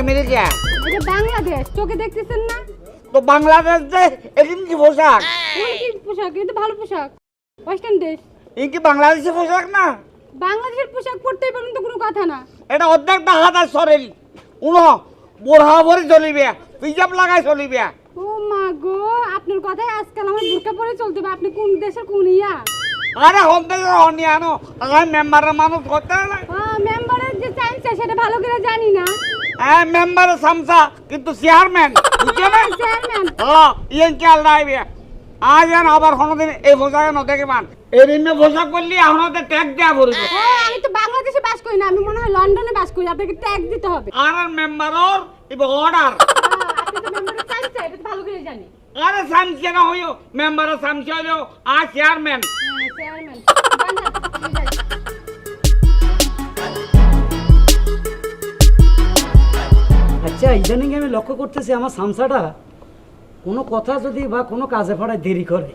নাকি আমেরিকা এটা বাংলাদেশ চোখে দেখতেছেন না? তো বাংলাদেশ যে এদিন কি পোশাক? কোন কি পোশাক? এটা ভালো পোশাক। ওয়েস্টার্ন দেশ। এই কি বাংলাদেশি পোশাক না? বাংলাদেশের পোশাক পরতেই পারেন তো কোনো কথা না। এটা অর্ধেকটা হাত আর শরীর উনো বোরহা ভরে চলিবে পিজাব লাগাই চলিবে। ও মা গো আপনার কথাই আজকাল আমার বোরকা পরে চলতে হবে। আপনি কোন দেশের কোন ইয়া? আরে হতে হনি আনো আমি মেম্বারের মানুষ করতে না মেম্বারের যে চাইছে সেটা ভালো করে জানি না। হ্যাঁ মেম্বারের সামসা কিন্তু চেয়ারম্যান বুঝছে চেয়ারম্যান হ্যাঁ ইয়েন খেয়াল রাখবে। আজ আবার কোনোদিন এই পোশাকে নদেকে মান এই রিমে পোশাক করলি আমাদের ট্যাগ দেওয়া পড়বে। ও আমি তো বাংলাদেশে বাস করি না আমি মনে হয় লন্ডনে বাস করি আপনাকে ট্যাগ দিতে হবে। আর মেম্বারর এবার অর্ডার তো ভালো করে জানি। আরে সামসে না হইও মেম্বারের সামসে হইল আর চেয়ারম্যান হ্যাঁ চেয়ারম্যান আচ্ছা ইদানিং আমি লক্ষ্য করতেছি আমার সামসাটা কোনো কথা যদি বা কোনো কাজে ফাড়ায় দেরি করে।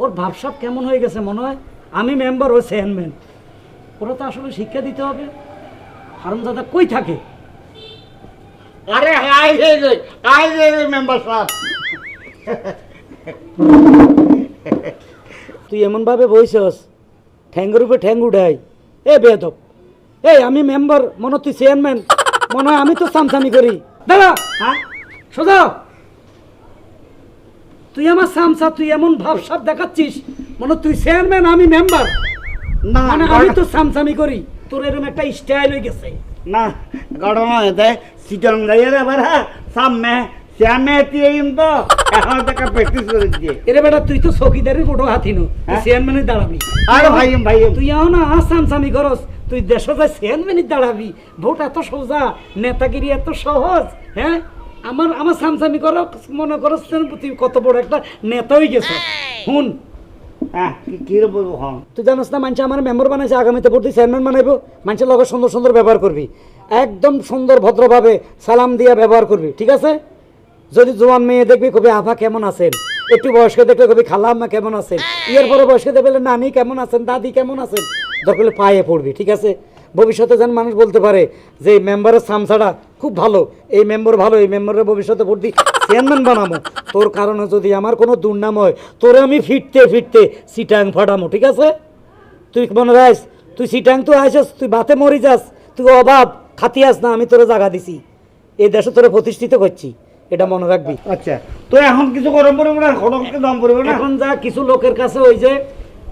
ওর ভাবসাব কেমন হয়ে গেছে মনে হয়? আমি মেম্বার ও চেয়ারম্যান ওরা তো আসলে শিক্ষা দিতে হবে। হারমজাদা কই থাকে? আরে আই রে রে আই রে রে মেম্বার সাহেব। তুই এমনভাবে বইছস ঠ্যাঙ্গের উপরে ঠ্যাং উঠাই। এ বেদব এই আমি মেম্বার মনে তুই চেয়ারম্যান মনে হয় আমি তো সামসামি করি। দাদা হ্যাঁ? সোজা। তুই আমার সামসা তুই এমন ভাবসাব দেখাচ্ছিস মনে তুই চেয়ারম্যান আমি মেম্বার না মানে আমি তো সামসামি করি তোর এরকম একটা স্টাইল হয়ে গেছে। না ঘটনা হয়েছে সিটং যাইয়ে রে বারা সামনে শ্যামে তিন তো এখন থেকে প্র্যাকটিস করে দিয়ে এরে বেটা তুই তো চকিদারের বড় হাতি নো হ্যাঁ? দাঁড়াবি। আরে ভাই ভাই তুই আও না সামসামি করস তুই দেশ যায় চেয়ারম্যানের দাঁড়াবি, ভোট এত সোজা, নেতাগিরি এত সহজ হ্যাঁ? আমার আমার সামসামি করো, মনে করো তুই কত বড় একটা নেতা হয়ে গেছ। হুন। হ্যাঁ কি বলব তুই জানিস না মানুষ আমার মেম্বার বানাইছে, আগামীতে ভোট চেয়ারম্যান বানাইবো মানুষের লগে সুন্দর সুন্দর ব্যবহার করবি। একদম সুন্দর, ভদ্রভাবে সালাম দিয়ে ব্যবহার করবি, ঠিক আছে? যদি জোয়ান মেয়ে দেখবি, কবি আভা কেমন আছেন? একটু বয়স্ক দেখলে কবি খালা আম্মা কেমন আছেন? ইয়ের পরে বয়স্ক দেখবে নানি কেমন আছেন, দাদি কেমন আছেন? দরকার হলে পায়ে পড়বি ঠিক আছে? ভবিষ্যতে যেন মানুষ বলতে পারে যে এই মেম্বারের সামসাটা খুব ভালো এই মেম্বার ভালো এই মেম্বারের ভবিষ্যতে ভোট দিই চেয়ারম্যান বানাবো তোর কারণে যদি আমার কোনো দুর্নাম হয় তোরে আমি ফিরতে ফিরতে সিটাং ফাটামো ঠিক আছে? তুই মনে রাখ তুই সিটাং তো আইসস তুই বাতে মরি যাস তুই অভাব খাতিয়াস না আমি তোরে জাগা দিছি। এই দেশে তোরে প্রতিষ্ঠিত করছি এটা মনে রাখবি। আচ্ছা তো এখন কিছু গরম পড়বে না খড়ককে দম পড়বে না? এখন যা কিছু লোকের কাছে ওই যে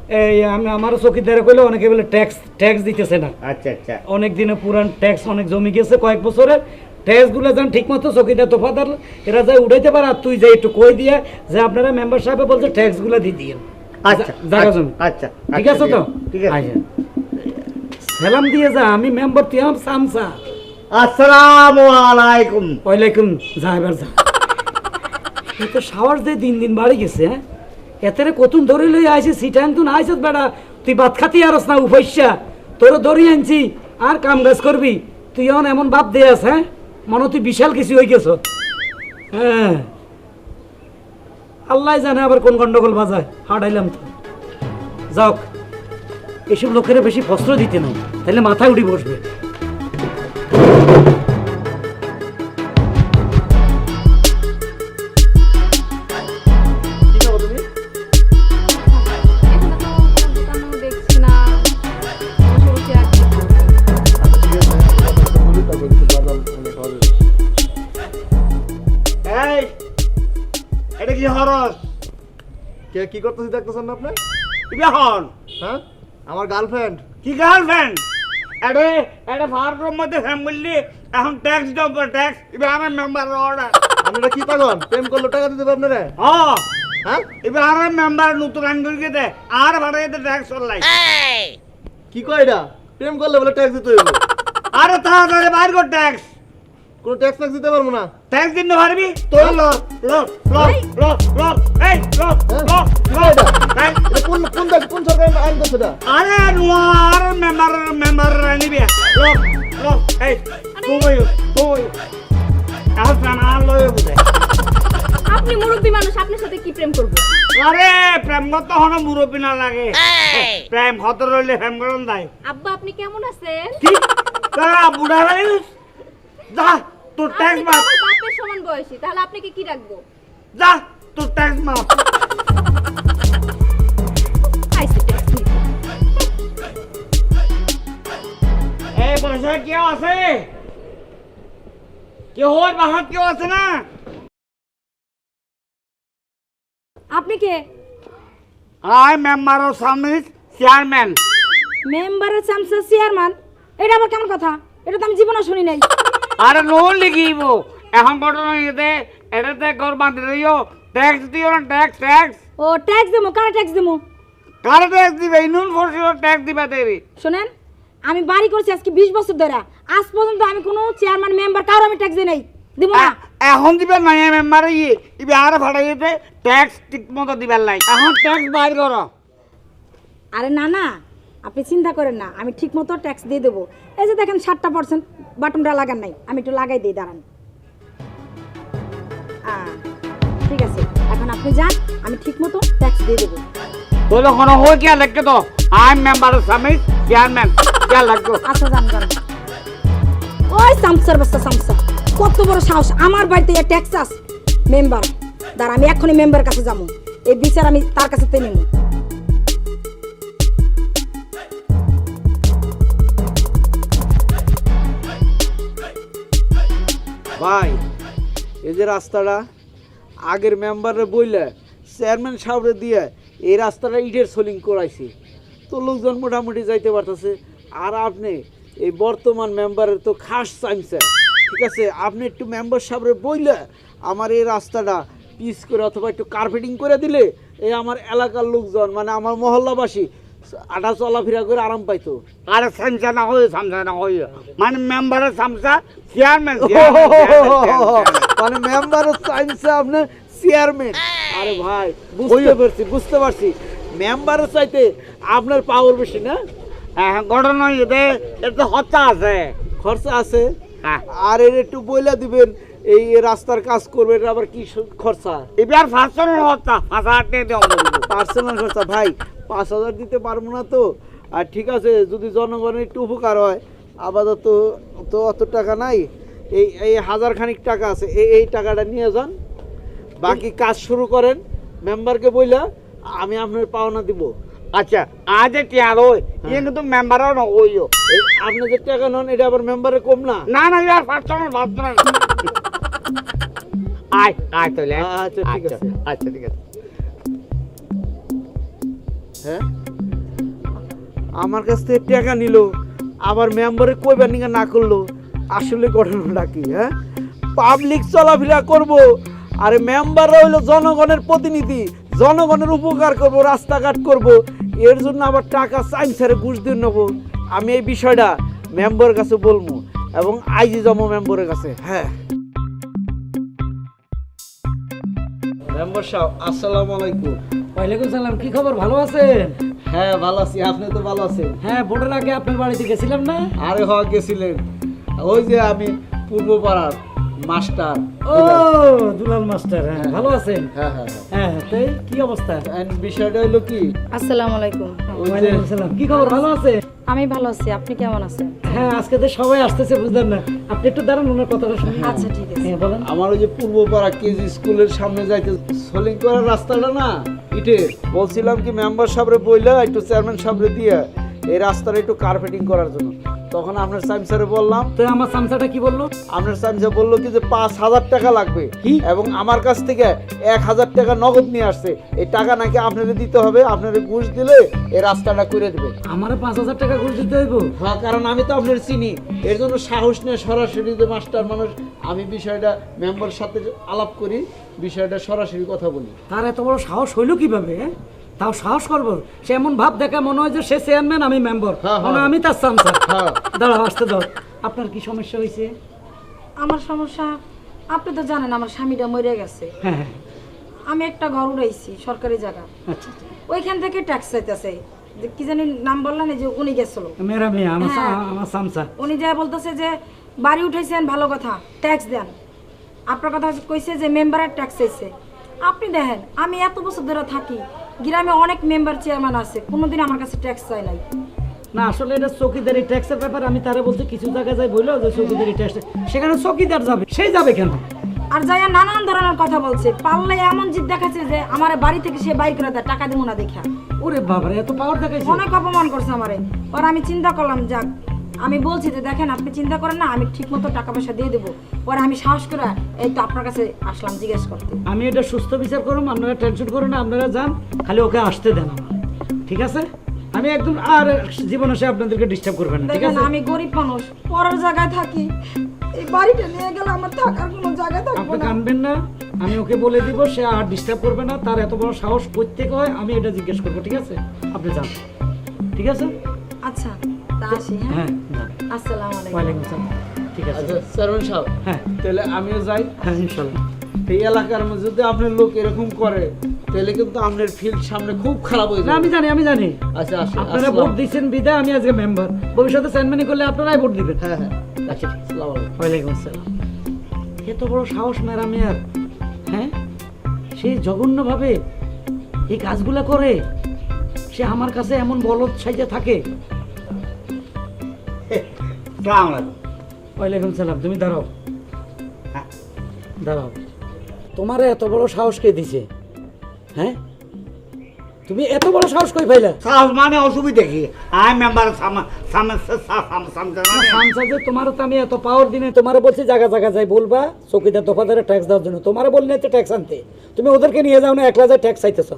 এই আমি আমার চকিদারে কইলে অনেকে বলে ট্যাক্স ট্যাক্স দিতেছে না। আচ্ছা আচ্ছা। অনেক দিনে পুরান ট্যাক্স অনেক জমি গেছে কয়েক বছরের ট্যাক্সগুলো যেন ঠিক চকিদার তোফাদার এরা যায় উঠাইতে পারে আর তুই যে একটু কই দিয়ে যে আপনারা মেম্বার সাহেবে বলছে ট্যাক্সগুলো দিয়ে দিয়ে আচ্ছা জায়গা জমি। ঠিক আছে তো? ঠিক আছে। সালাম দিয়ে যা আমি মেম্বার তুই আমার সামসা। আসসালামু আলাইকুম। ওয়ালাইকুম যা এবার যা। তো সাওয়ার দিয়ে দিন দিন বাড়ি গেছে হ্যাঁ? এতেরে কতুন ধরে লই আইছে সিটান তুন আইছত বেড়া। তুই ভাত খাতি আরস না উপাইসা তোর ধরি আনছি, আর কাম কাজ করবি। তুই এখন এমন ভাব দিয়ে আস হ্যাঁ? মনে তুই বিশাল কিছু হয়ে গেছ। হ্যাঁ। আল্লাহ জানে আবার কোন গন্ডগোল বাজায়, হাঁটাইলাম তো। যাক এসব লোকেরা বেশি ফস্ত্র দিতে না তাহলে মাথায় উঠি বসবে। কে কি করতেছি দেখতেছেন না আপনি? হন হ্যাঁ? আমার গার্লফ্রেন্ড কি গার্লফ্রেন্ড আরে এটা ফার্মের মধ্যে ফ্যামিলি এখন ট্যাক্স দাও ট্যাক্স ইবে আমার মেম্বার অর্ডার আপনারা কি পাগল? প্রেম করলে টাকা দিতে আপনারা? হ্যাঁ হ্যাঁ? এবার আর মেম্বার নতুন আইন করে দে আর ভাড়াইতে ট্যাক্স চলাই কি কয় এটা? প্রেম করলে বলে ট্যাক্স দিতে হইব। আরে তাড়াতাড়ি বাইর কর ট্যাক্স কোনো ট্যাক্স ট্যাক্স দিতে পারব না। ট্যাক্স দিতে পারবি? তোর ল ল ল ল ল এই ল ল ল এই, এটা কোন কোন দেশ কোন সরকার আইন করছে এটা? আরে নোয়ার মেম্বার মেম্বার নিবি ল ল এই তুই তুই। আর জানা লয় বুঝে। আপনি আপনি মুরব্বী মানুষ আপনার সাথে কি প্রেম করব? আরে প্রেম করতে হন মুরব্বী না লাগে। প্রেম কত রইলে প্রেম করুন তাই। আব্বা আপনি কেমন আছেন? কি? তা বুড়া হয়ে? যা। তোর ট্যাক্স মাপ বাপের সমান বয়সী তাহলে আপনাকে কি রাখব? যা তোর ট্যাক্স মাপ আইসি ট্যাক্স নিতে। এই বসে কেউ আছে? কেউ ওর বাসাত কেউ আছে না? আপনি কে? আই মেম্বার অফ সামিস চেয়ারম্যান মেম্বারের চামচা চেয়ারম্যান এটা আবার কেমন কথা? এটা তো আমি জীবনে শুনি নাই। আরে লোন লিখিব। এখন ঘটনা এতে এটাতে ঘর বাঁধি দিও ট্যাক্স দিও না ট্যাক্স ট্যাক্স ও ট্যাক্স দেবো কারা ট্যাক্স দেবো কার ট্যাক্স দিবে? ইনুন ফোর্সিও ট্যাক্স দিবে দেরি শোনেন আমি বাড়ি করছি আজকে বিশ বছর ধরে আজ পর্যন্ত আমি কোনো চেয়ারম্যান মেম্বার কারও আমি ট্যাক্স দিই নাই। দিব না। এখন দিবে নাই মেম্বার ইয়ে ইবে আর ভাড়া ভাড়াইতে ট্যাক্স ঠিক মতো দিবার লাই এখন ট্যাক্স বাইর করো আরে না না। আপনি চিন্তা করেন না আমি ঠিক মতো ট্যাক্স দিয়ে দেবো। এই যে দেখেন ষাটটা পার্সেন্ট বাটনটা লাগান নাই আমি একটু লাগাই দিই দাঁড়ান। ঠিক আছে এখন আপনি যান আমি ঠিক মতো ট্যাক্স দিয়ে দেবো। তোলে কোনো কে লাগকে তো? আই মেম্বার অফ সামিস চেয়ারম্যান কে লাগতো আচ্ছা যান যান। ওই সামসার সামসা কত বড় সাহস আমার বাড়িতে ট্যাক্স আস মেম্বার দাঁড়া আমি এখনই মেম্বার কাছে যাব। এই বিচার আমি তার কাছে তে নেব। ভাই, এই যে রাস্তাটা, আগের মেম্বারে বইলে চেয়ারম্যান সাহেবরে দিয়ে এই রাস্তাটা ইটের সোলিং করাইছি। তো লোকজন মোটামুটি যাইতে পারতেছে। আর আপনি, এই বর্তমান মেম্বারের তো খাস চাইছে ঠিক আছে? আপনি একটু মেম্বার সাহেবরে বইলে আমার এই রাস্তাটা পিস করে অথবা একটু কার্পেটিং করে দিলে এই আমার এলাকার লোকজন মানে আমার মহল্লাবাসী আটা চলাফেরা করে আরাম পাইতো। আরে সামসা না হই সামসা না হই মানে মেম্বারের সামসা চেয়ারম্যান মানে মেম্বারের চাইছে আপনি চেয়ারম্যান আরে ভাই বুঝতে পারছি বুঝতে পারছি। মেম্বারের চাইতে আপনার পাওয়ার বেশি না? হ্যাঁ ঘটনা এতে এতে হত্যা আছে। খরচা আছে? হ্যাঁ। আর এর একটু বইলা দিবেন এই রাস্তার কাজ করবে এটা আবার কি খরচা? এবার পাঁচ হাজার টাকা পার্সোনাল খরচা ভাই পাঁচ হাজার দিতে পারব না তো। আর ঠিক আছে যদি জনগণের একটু উপকার হয় আপাতত তো অত টাকা নাই। এই এই হাজার খানিক টাকা আছে এই এই টাকাটা নিয়ে যান। বাকি কাজ শুরু করেন। মেম্বারকে বইলা আমি আপনার পাওনা দিব। আচ্ছা আজ টিয়ার ওই ইয়ে কিন্তু মেম্বারও না ওইও। এই আপনি যে টাকা নন এটা আবার মেম্বারে কম না? না না ইয়ার ফার্স্ট ভাবছ না আয় আয় তাহলে। আচ্ছা, ঠিক আছে। আচ্ছা ঠিক আছে। হ্যাঁ? আমার কাছ থেকে টাকা নিল, আবার মেম্বারে কইবার নিকা না করল, আসলে ঘটনাটা কি হ্যাঁ? পাবলিক চলাফেরা করব, আরে মেম্বাররা হইল জনগণের প্রতিনিধি, জনগণের উপকার করব, রাস্তাঘাট করব, এর জন্য আবার টাকা চাইন স্যারে ঘুষ দিয়ে নেব। আমি এই বিষয়টা মেম্বারের কাছে বলব, এবং আইজি জমা মেম্বারের কাছে হ্যাঁ। মেম্বার সাহেব, আসসালামু আলাইকুম। ওয়ালাইকুম সালাম কি খবর? ভালো আছেন? হ্যাঁ ভালো আছি। আপনি তো ভালো আছেন? হ্যাঁ ভোটের আগে আপনার বাড়িতে গেছিলাম না? আরে হওয়া গেছিলেন। ওই যে আমি পূর্ব পাড়ার মাস্টার ও দুলাল মাস্টার হ্যাঁ ভালো আছেন? হ্যাঁ হ্যাঁ হ্যাঁ। হ্যাঁ তাই কি অবস্থা? বিষয়টা হলো কি? আসসালামু আলাইকুম। ওয়ালাইকুম সালাম কি খবর ভালো আছে আমি ভালো আছি। আপনি কেমন আছেন? হ্যাঁ আজকে তো সবাই আসতেছে বুঝলেন না। আপনি একটু দাঁড়ান ওনার কথাটা শুনুন আচ্ছা, ঠিক আছে। হ্যাঁ বলেন। আমার ওই যে পূর্ব পাড়া কেজি স্কুলের সামনে যাইতে সোলিং করার রাস্তাটা না? ইটে, বলছিলাম কি মেম্বার সাহেবরে বইলা একটু চেয়ারম্যান সাহেবরে দিয়ে এই রাস্তাটা একটু কার্পেটিং করার জন্য। তখন আপনার সাইম স্যারে বললাম তো আমার সামসাটা কি বলল? আপনার সামসা বলল কি যে পাঁচ হাজার টাকা লাগবে। কি? এবং আমার কাছ থেকে এক হাজার টাকা নগদ নিয়ে আসছে। এই টাকা নাকি আপনাদের দিতে হবে আপনাদের ঘুষ দিলে এই রাস্তাটা করে দেবে। আমার পাঁচ হাজার টাকা ঘুষ দিতে হইব। হ্যাঁ কারণ আমি তো আপনার চিনি। এর জন্য সাহস নিয়ে সরাসরি যে মাস্টার মানুষ আমি বিষয়টা মেম্বার সাথে আলাপ করি বিষয়টা সরাসরি কথা বলি। তার এত বড় সাহস হইল কীভাবে হ্যাঁ? তাও সাহস করব? সে এমন ভাব দেখা মনে হয় যে সে চেয়ারম্যান আমি মেম্বার হ্যাঁ, মনে হ্যাঁ। আমি তার সামসা হ্যাঁ। দাঁড়াও আসতে দাও। আপনার কি সমস্যা হয়েছে? আমার সমস্যা আপনি তো জানেন আমার স্বামীটা মরে গেছে। আমি একটা ঘর উড়াইছি সরকারি জায়গা। আচ্ছা আচ্ছা। ওইখান থেকে ট্যাক্স চাইতেছে। যে কি জানি নাম বললেন এই যে উনি গেছিল। মেরা মেয়ে আমার। আমার সামসা উনি যা বলতেছে যে বাড়ি উঠাইছেন ভালো কথা ট্যাক্স দেন। আপনার কথা কইছে যে মেম্বারের ট্যাক্স চাইছে। আপনি দেখেন আমি এত বছর ধরে থাকি গ্রামে অনেক মেম্বার চেয়ারম্যান আছে কোনোদিন আমার কাছে ট্যাক্স চাই নাই। না আসলে এটা চকিদারি ট্যাক্সের ব্যাপার আমি তারা বলছি কিছু জায়গায় যাই বলল যে চকিদারি ট্যাক্স সেখানে চকিদার যাবে সেই যাবে কেন? আর যাইয়া নানান ধরনের কথা বলছে পাল্লে এমন জিদ দেখাচ্ছে যে আমার বাড়ি থেকে সে বাইক করে দেয় টাকা দিব না দেখা। ওরে বাবারে এত পাওয়ার দেখাইছে। অনেক অপমান করছে আমারে। পরে আমি চিন্তা করলাম যাক আমি বলছি যে দেখেন আপনি চিন্তা করেন না আমি ঠিক মতো টাকা পয়সা দিয়ে দেবো। পরে আমি সাহস করে এই তো আপনার কাছে আসলাম জিজ্ঞেস করতে। আমি এটা সুস্থ বিচার করুন আপনারা টেনশন করুন না আপনারা যান খালি ওকে আসতে দেন আমার। ঠিক আছে? আমি একদম আর জীবনে সে আপনাদেরকে ডিস্টার্ব করবে না ঠিক আছে? আমি গরিব মানুষ পরের জায়গায় থাকি। এই বাড়িটা নিয়ে গেলে আমার থাকার কোনো জায়গা থাকবে আপনি না। কানবেন না আমি ওকে বলে দিব সে আর ডিস্টার্ব করবে না তার এত বড় সাহস প্রত্যেক হয় আমি এটা জিজ্ঞেস করব ঠিক আছে? আপনি যান। ঠিক আছে? আচ্ছা। তা আসি হ্যাঁ? হ্যাঁ আসসালামু আলাইকুম। ঠিক আছে। আচ্ছা চেয়ারম্যান সাহেব হ্যাঁ। তাহলে আমিও যাই। হ্যাঁ ইনশাল্লাহ। এই এলাকার মধ্যে যদি আপনার লোক এরকম করে তাহলে কিন্তু আপনার ফিল্ড সামনে খুব খারাপ হয়ে না যাবে। আমি জানি আমি জানি। আচ্ছা আচ্ছা আপনারা ভোট দিচ্ছেন বিদায় আমি আজকে মেম্বার ভবিষ্যতে চেয়ারম্যানই করলে আপনারাই ভোট দিবেন। হ্যাঁ হ্যাঁ। আচ্ছা ঠিক আছে। আসসালামু আলাইকুম। ওয়ালাইকুম আসসালাম। এত বড় সাহস মেরা মেয়ার হ্যাঁ? সে জঘন্যভাবে এই কাজগুলো করে সে আমার কাছে এমন বলদ সাইজে থাকে সালাম আলাইকুম। ওয়ালাইকুম সালাম তুমি দাঁড়াও। হ্যাঁ। দাঁড়াও। তোমার এত বড় সাহস কে দিছে? হ্যাঁ? তুমি এত বড় সাহস কই পাইলা? সাহস মানে অসুবিধা কি? আই মেম্বার সামনে সামনে সামনে সামসা যে তোমারও তো আমি এত পাওয়ার দিনে তোমারে বলছি জায়গা জায়গা যাই বলবা চৌকিদার দফাদারে ট্যাক্স দেওয়ার জন্য। তোমারে বললে তো ট্যাক্স আনতে। তুমি ওদেরকে নিয়ে যাও না একলা যে ট্যাক্স চাইতেছ।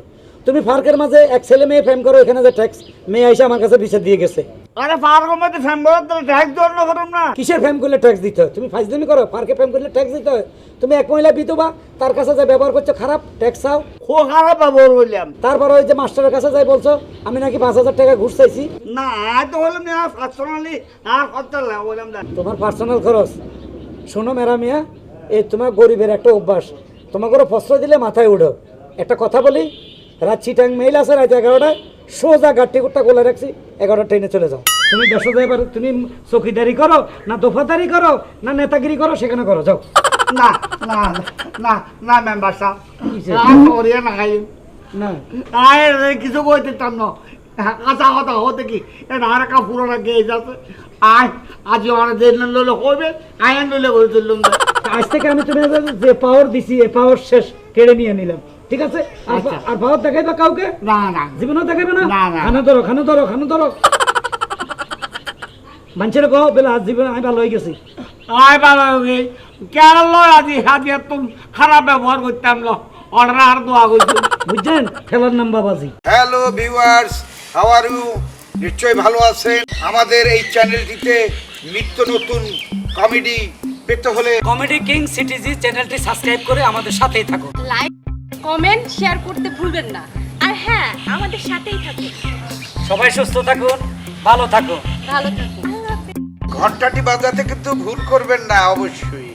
তুমি ফার্কের মাঝে এক ছেলে মেয়ে ফ্রেম করো এখানে যে ট্যাক্স মেয়ে আইসা আমার কাছে বিচার দিয়ে গেছে। আরে পার্কের মধ্যে ফ্যাম্বর ট্যাক্স জন্য করুন না কিসের ফ্রেম করলে ট্যাক্স দিতে হয়? তুমি ফাইজলামি করো পার্কে ফ্রেম করলে ট্যাক্স দিতে হয়। তুমি এক মহিলা বিধবা তার কাছে যে ব্যবহার করছ খারাপ ট্যাক্স চাও। খো খারাপ ব্যবহার বললাম। তারপর ওই যে মাস্টারের কাছে যাই বলছো আমি নাকি পাঁচ হাজার টাকা ঘুষ চাইছি। না আয় তো হলাম না পার্সোনালি আর খরচা লাগে বললাম না। তোমার পার্সোনাল খরচ। শোনো মেরা মিয়া এই তোমার গরিবের একটা অভ্যাস। তোমাকে ফসল দিলে মাথায় উঠো। একটা কথা বলি রাত চিটাং মেইল আছে রাত এগারোটায় সোজা গাড়ি কুট্টা গোলা রাখছি এগারোটা ট্রেনে চলে যাও। তুমি দেশে যাই পারো তুমি চকিদারি করো না দফাদারি করো না নেতাগিরি করো সেখানে করো যাও। না না না না মেম্বার সাহেব। না খাই। না। আয় কিছু কইতে চান না। কাঁচা কথা হতে কি আর একটা গেয়ে যাচ্ছে আয় আজ আমার দেড় লইলে হইবে আয়ন লইলে করে চললাম আজ থেকে আমি তুমি যে পাওয়ার দিছি এ পাওয়ার শেষ কেড়ে নিয়ে নিলাম। ঠিক আছে? আর আচ্ছা। পাওয়ার দেখাইবা কাউকে? না না। জীবনেও দেখাবে না। খানা ধরো খানা ধরো খানা ধরো। মানুষের কহ বেলা আজ জীবনে আমি ভালো হয়ে গেছি। আয় ভালো হয়ে কেন লয় আজি আজি এত খারাপ ব্যবহার করতাম ল। অর্ডার আর দোয়া করছি বুঝছেন? খেলার নাম বাবাজি। Hello viewers how are you নিশ্চয়ই ভালো আছেন। আমাদের এই চ্যানেলটিতে নিত্য নতুন কমেডি পেতে হলে কমেডি কিং সিটিজি চ্যানেলটি সাবস্ক্রাইব করে আমাদের সাথেই থাকো লাইক কমেন্ট শেয়ার করতে ভুলবেন না। আর হ্যাঁ আমাদের সাথেই থাকুন। সবাই সুস্থ থাকুন ভালো থাকুন। ভালো থাকুন। ঘন্টাটি বাজাতে কিন্তু ভুল করবেন না অবশ্যই।